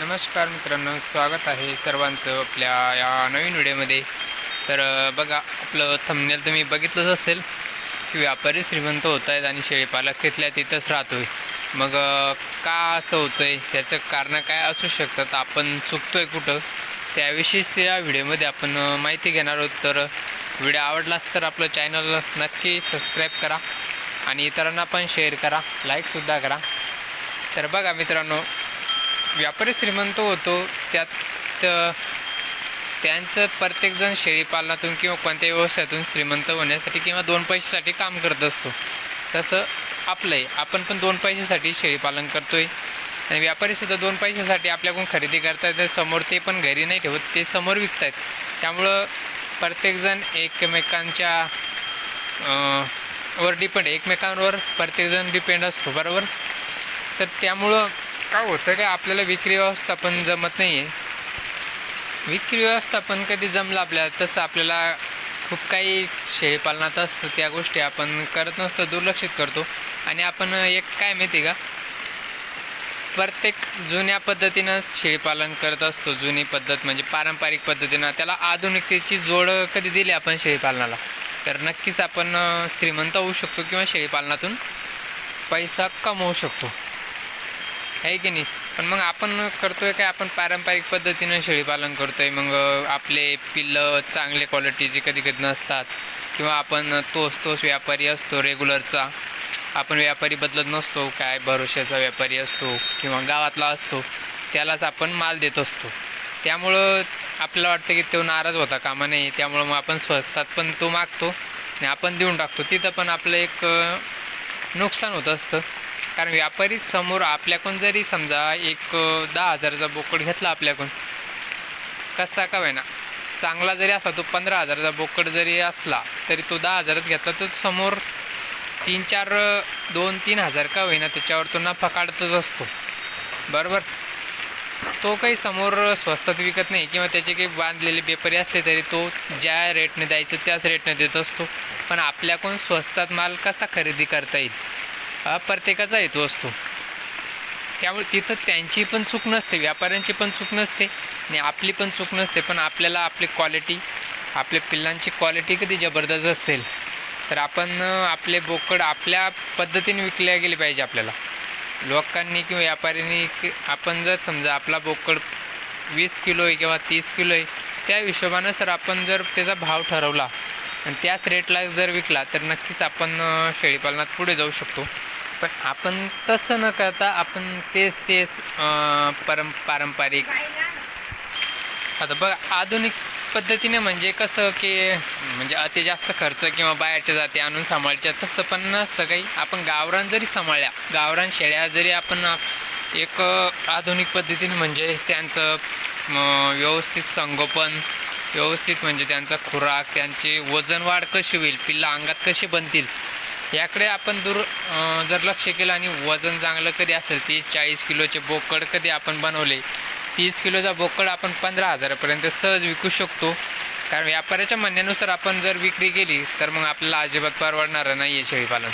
नमस्कार मित्रांनो स्वागत आहे सर्वांचं आपल्या या नवीन व्हिडिओमध्ये. तर बघा आपलं थंबनेल तुम्ही बघितलंच असेल की व्यापारी श्रीमंत होत आहेत आणि शेळीपालक तिथल्या तिथंच राहतोय. मग का असं होतं आहे त्याचं कारण काय असू शकतात? आपण चुकतो आहे कुठं? त्याविषयीच या व्हिडिओमध्ये आपण माहिती घेणार आहोत. तर व्हिडिओ आवडलाच तर आपलं चॅनल नक्की सबस्क्राईब करा आणि इतरांना पण शेअर करा लाईकसुद्धा करा. तर बघा मित्रांनो व्यापारी श्रीमंत होतो त्यात त्यांचं प्रत्येकजण शेळीपालनातून किंवा कोणत्या व्यवसायातून श्रीमंत होण्यासाठी किंवा दोन पैशासाठी काम करत असतो. तसं आपलं आहे आपण पण दोन पैशासाठी शेळीपालन करतो आहे आणि व्यापारीसुद्धा दोन पैशासाठी आपल्याकडून खरेदी करतात समोर ते पण घरी नाही ठेवत ते समोर विकतायत. त्यामुळं प्रत्येकजण एकमेकांच्या वर डिपेंड एकमेकांवर प्रत्येकजण डिपेंड असतो बरोबर? तर त्यामुळं का होतं काय आपल्याला विक्री व्यवस्थापन जमत नाही आहे विक्री व्यवस्थापन कधी जमलं आपल्याला तसं आपल्याला खूप काही शेळीपालनात असतं त्या गोष्टी आपण करत नसतो दुर्लक्षित करतो. आणि आपण एक काय माहिती का? प्रत्येक जुन्या पद्धतीनं शेळीपालन करत असतो जुनी पद्धत म्हणजे पारंपरिक पद्धतीनं. त्याला आधुनिकतेची जोड कधी दिली आपण शेळीपालनाला? तर नक्कीच आपण श्रीमंत होऊ शकतो किंवा शेळीपालनातून पैसा कमवू शकतो. आहे की नाही? पण मग आपण करतोय काय? आपण पारंपरिक पद्धतीनं शेळीपालन करतोय. मग आपले पिल्लं चांगले क्वालिटीचे कधी कधी नसतात. किंवा आपण तोच तोच व्यापारी असतो रेग्युलरचा आपण व्यापारी बदलत नसतो. काय भरोश्याचा व्यापारी असतो किंवा गावातला असतो त्यालाच आपण माल देत असतो. त्यामुळं आपल्याला वाटतं की तो नाराज होता कामा नाही त्यामुळं मग आपण स्वस्तात पण तो मागतो आणि आपण देऊन टाकतो. तिथं पण आपलं एक नुकसान होत असतं. कारण व्यापारी समोर आपल्याकडून जरी समजा एक दहा हजाराचा बोकड घेतला आपल्याकडून कसा का होईना? चांगला जरी असला तो पंधरा हजाराचा बोकड जरी असला तरी तो दहा हजारात घेतला तर समोर तीन चार दोन तीन हजार का होईना त्याच्यावर तो नफा काढतच असतो. बरोबर? तो काही समोर स्वस्तात विकत नाही किंवा त्याचे काही बांधलेले बेपारी असले तरी तो ज्या रेटने द्यायचं त्याच रेटने देत असतो. पण आपल्याकडून स्वस्तात माल कसा खरेदी करता येईल? प्रत्येकाचा हेतू असतो. त्यामुळे तिथं त्यांची पण चूक नसते व्यापाऱ्यांची पण चूक नसते आणि आपली पण चूक नसते पण आपल्याला आपली क्वालिटी आपल्या पिल्लांची क्वालिटी कधी जबरदस्त असेल तर आपण आपले बोकड आपल्या पद्धतीने विकल्या गेले पाहिजे आपल्याला. लोकांनी किंवा व्यापाऱ्यांनी आपण जर समजा आपला बोकड वीस किलो आहे किंवा तीस किलो आहे त्या हिशोबानं सर आपण जर त्याचा भाव ठरवला आणि त्याच रेटला जर विकला तर नक्कीच आपण शेळीपालनात पुढे जाऊ शकतो. पण आपण तसं न करता आपण तेच तेच परम परं पारंपरिक. आता बघ आधुनिक पद्धतीने म्हणजे कसं की म्हणजे अति जास्त खर्च किंवा बाहेरच्या जाती आणून सांभाळच्या तसं पण नसतं काही. आपण गावरान जरी सांभाळल्या गावरान शेळ्या जरी आपण एक आधुनिक पद्धतीने म्हणजे त्यांचं व्यवस्थित संगोपन व्यवस्थित म्हणजे त्यांचा खुराक त्यांची वजन वाढ कशी होईल पिल्ला अंगात कशी बनतील याकडे आपण दूर जर लक्ष केलं आणि वजन चांगलं कधी असेल तीस चाळीस किलोचे बोकड कधी आपण बनवले तीस किलोचा बोकड आपण पंधरा हजारापर्यंत सहज विकू शकतो. कारण व्यापाऱ्याच्या म्हणण्यानुसार आपण जर विक्री केली तर मग आपल्याला अजिबात परवडणारं नाही आहे शेळीपालन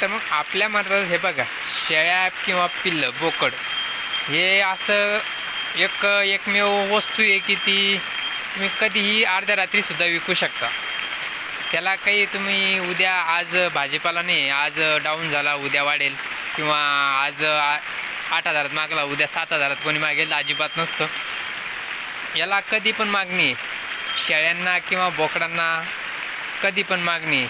तर मग आपल्या मनात हे बघा शेळ्या किंवा पिल्लं बोकड हे असं एक एकमेव वस्तू आहे की ती तुम्ही कधीही अर्ध्या रात्रीसुद्धा विकू शकता. त्याला काही तुम्ही उद्या आज भाजीपाला नाही आज डाऊन झाला उद्या वाढेल. किंवा आज आ- आठ हजारात मागला उद्या सात हजारात कोणी मागेल अजिबात नसतं. याला कधी पण मागणी. शेळ्यांना किंवा बोकडांना कधी पण मागणी.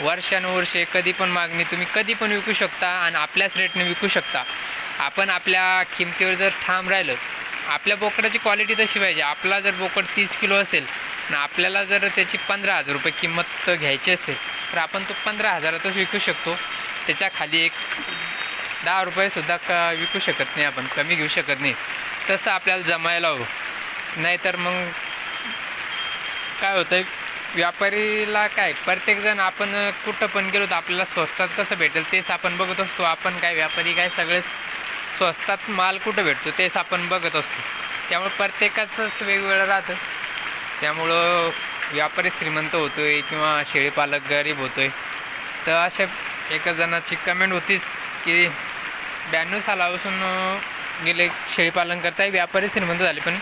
वर्षानुवर्षे कधी पण मागणी. तुम्ही कधी पण विकू शकता आणि आपल्याच रेटने विकू शकता. आपण आपल्या किमतीवर जर ठाम राहिलं आपल्या बोकडाची क्वालिटी तशी पाहिजे. आपला जर बोकड तीस किलो असेल आणि आपल्याला जर त्याची पंधरा हजार रुपये किंमत घ्यायची असेल तर आपण तो पंधरा हजारातच विकू शकतो. त्याच्याखाली एक दहा रुपयेसुद्धा क विकू शकत नाही आपण कमी घेऊ शकत नाही. तसं आपल्याला जमायला हवं. नाहीतर मग काय होतं व्यापारीला काय प्रत्येकजण आपण कुठं पण गेलो तर आपल्याला स्वस्तात कसं भेटेल तेच आपण बघत असतो. आपण काय व्यापारी काय सगळेच स्वस्तात माल कुठं भेटतो तेच आपण बघत असतो. त्यामुळे प्रत्येकाचंच वेगवेगळं राहतं. त्यामुळं व्यापारी श्रीमंत होतोय किंवा शेळीपालक गरीब होतोय. तर अशा एका जणाची कमेंट होतीच की ब्याण्णव सालापासून गेले शेळीपालन करताय व्यापारी श्रीमंत झाले पण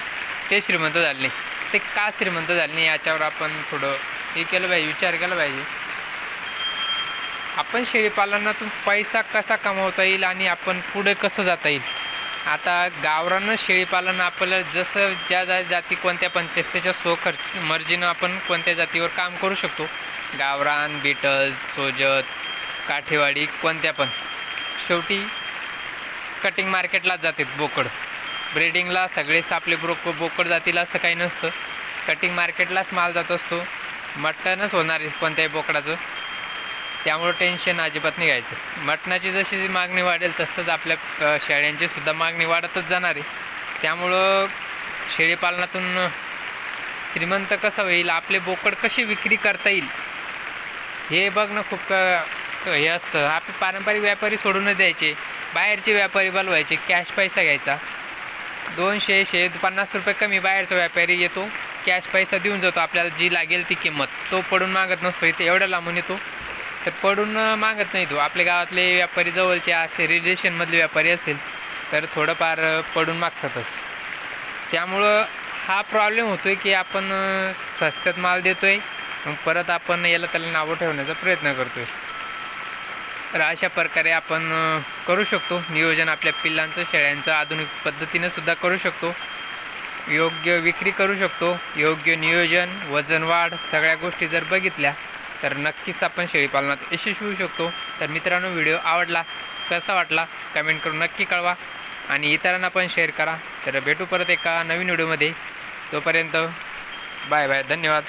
ते श्रीमंत झाले नाही. ते का श्रीमंत झाले नाही याच्यावर आपण थोडं हे केलं पाहिजे विचार केला पाहिजे. आपण शेळीपालनातून पैसा कसा कमावता येईल आणि आपण पुढे कसं जाता येईल? आता गावरानं शेळीपालन आपल्याला जसं ज्या ज्या जाती कोणत्या पण त्याच्या सो खर्च मर्जीनं आपण कोणत्या जातीवर काम करू शकतो. गावरान बीटल सोजत काठेवाडी कोणत्या पण. शेवटी कटिंग मार्केटलाच जातात बोकड. ब्रीडिंगला सगळेच आपले ब्रोक बोकड जातीला असं काही नसतं. कटिंग मार्केटलाच माल जात असतो. मटनच होणार आहे कोणत्याही बोकडाचं. त्यामुळं टेन्शन अजिबात नाही घ्यायचं. मटणाची जशी मागणी वाढेल तसंच आपल्या शेळ्यांची सुद्धा मागणी वाढतच जाणार आहे. त्यामुळं शेळीपालनातून श्रीमंत कसं होईल आपले बोकड कशी विक्री करता येईल हे बघणं खूप हे असतं. आपले पारंपरिक व्यापारी सोडूनच द्यायचे. बाहेरचे व्यापारी बोलवायचे कॅश पैसा घ्यायचा. दोनशे शे पन्नास रुपये कमी बाहेरचा व्यापारी येतो कॅश पैसा देऊन जातो. आपल्याला जी लागेल ती किंमत. तो पडून मागत नसतो इथे एवढ्या लांबून येतो. तर पडून मागत नाही तो. आपल्या गावातले व्यापारी जवळचे असे रिलेशनमधले व्यापारी असेल तर थोडंफार पडून मागतातच. त्यामुळं हा प्रॉब्लेम होतो आहे की आपण अं, स्वस्त्यात माल देतो आहे मग परत आपण याला त्याला नावं ठेवण्याचा प्रयत्न करतो आहे तर अशा प्रकारे आपण करू शकतो. नियोजन आपल्या पिल्लांचं शेळ्यांचं आधुनिक पद्धतीने सुद्धा करू शकतो. योग्य विक्री करू शकतो. योग्य नियोजन वजन वाढ सगळ्या गोष्टी जर बघितल्या तर नक्कीच आपण शेळीपालनात यशस्वी होऊ शकतो. तर मित्रांनो व्हिडिओ आवडला कसा वाटला कमेंट करून नक्की कळवा आणि इतरांना पण शेअर करा. तर भेटू परत एका नवीन व्हिडिओमध्ये. तोपर्यंत बाय बाय धन्यवाद.